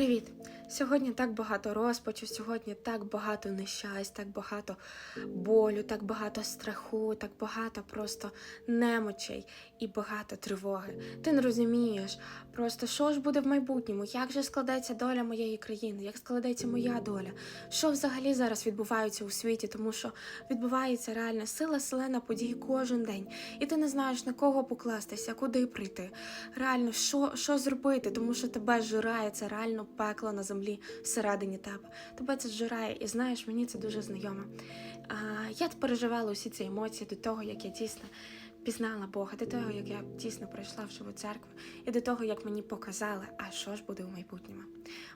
Привіт! Сьогодні так багато розпачу, сьогодні так багато нещасть, так багато болю, так багато страху, так багато просто немочей і багато тривоги. Ти не розумієш просто, що ж буде в майбутньому, як же складеться доля моєї країни, як складеться моя доля, що взагалі зараз відбувається у світі, тому що відбувається реальна сила, селена подій кожен день. І ти не знаєш на кого покластися, куди прийти. Реально, що, що зробити, тому що тебе жирає, це реально пекло на землі всередині тебе. Тебе це зжирає, і знаєш, мені це дуже знайомо. Я переживала усі ці емоції до того, як я дійсно пізнала Бога, до того, як я дійсно прийшла в живу церкву, і до того, як мені показали, а що ж буде у майбутньому.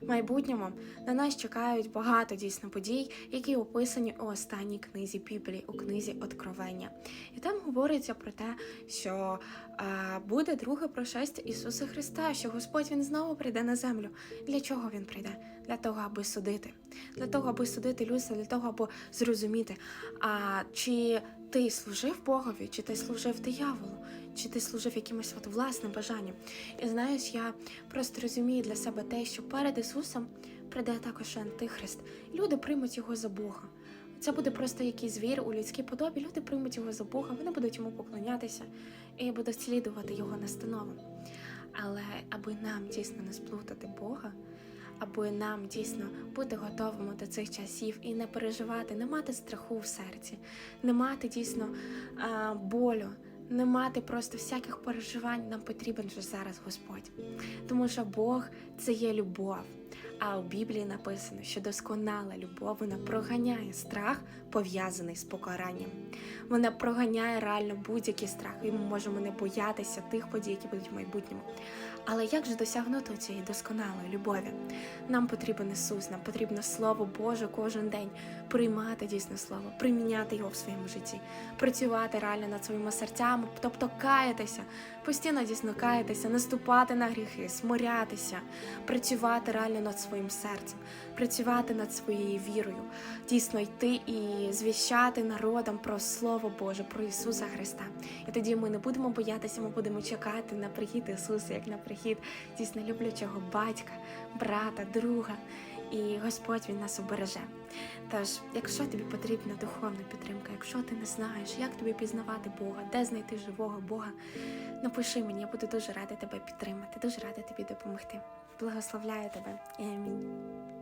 В майбутньому на нас чекають багато дійсно подій, які описані у останній книзі Біблії, у книзі Откровення. І там говориться про те, що а, буде друге пришестя Ісуса Христа, що Господь Він знову прийде на землю. Для чого він прийде? Для того, аби судити, для того, аби судити людство, для того, аби зрозуміти, а чи ти служив Богові, чи ти служив дияволу, чи ти служив якимось от власним бажанням. І знаєш, я просто розумію для себе те, що перед Ісусом прийде також антихрист. Люди приймуть його за Бога. Це буде просто якийсь звір у людській подобі. Люди приймуть його за Бога, вони будуть йому поклонятися і будуть слідувати його настановам. Але аби нам дійсно не сплутати Бога, аби нам дійсно бути готовими до цих часів і не переживати, не мати страху в серці, не мати дійсно а, болю, не мати просто всяких переживань, нам потрібен вже зараз Господь. Тому що Бог це є любов. А у Біблії написано, що досконала любов вона проганяє страх, пов'язаний з покаранням. Вона проганяє реально будь-який страх, і ми можемо не боятися тих подій, які будуть в майбутньому. Але як же досягнути цієї досконалої любові? Нам потрібен Ісус, нам потрібно Слово Боже кожен день приймати дійсне слово, приміняти його в своєму житті, працювати реально над своїми серцями, тобто каятися, постійно дійсно каятися, наступати на гріхи, смирятися, працювати реально над своїм серцем, працювати над своєю вірою, дійсно йти і звіщати народам про Слово Боже, про Ісуса Христа. І тоді ми не будемо боятися, ми будемо чекати на прихід Ісуса, як на прихід дійсно люблячого батька, брата, друга. І Господь Він нас обереже. Тож, якщо тобі потрібна духовна підтримка, якщо ти не знаєш, як тобі пізнавати Бога, де знайти живого Бога, напиши мені, я буду дуже рада тебе підтримати, дуже рада тобі допомогти. Благословляю тебе і амінь.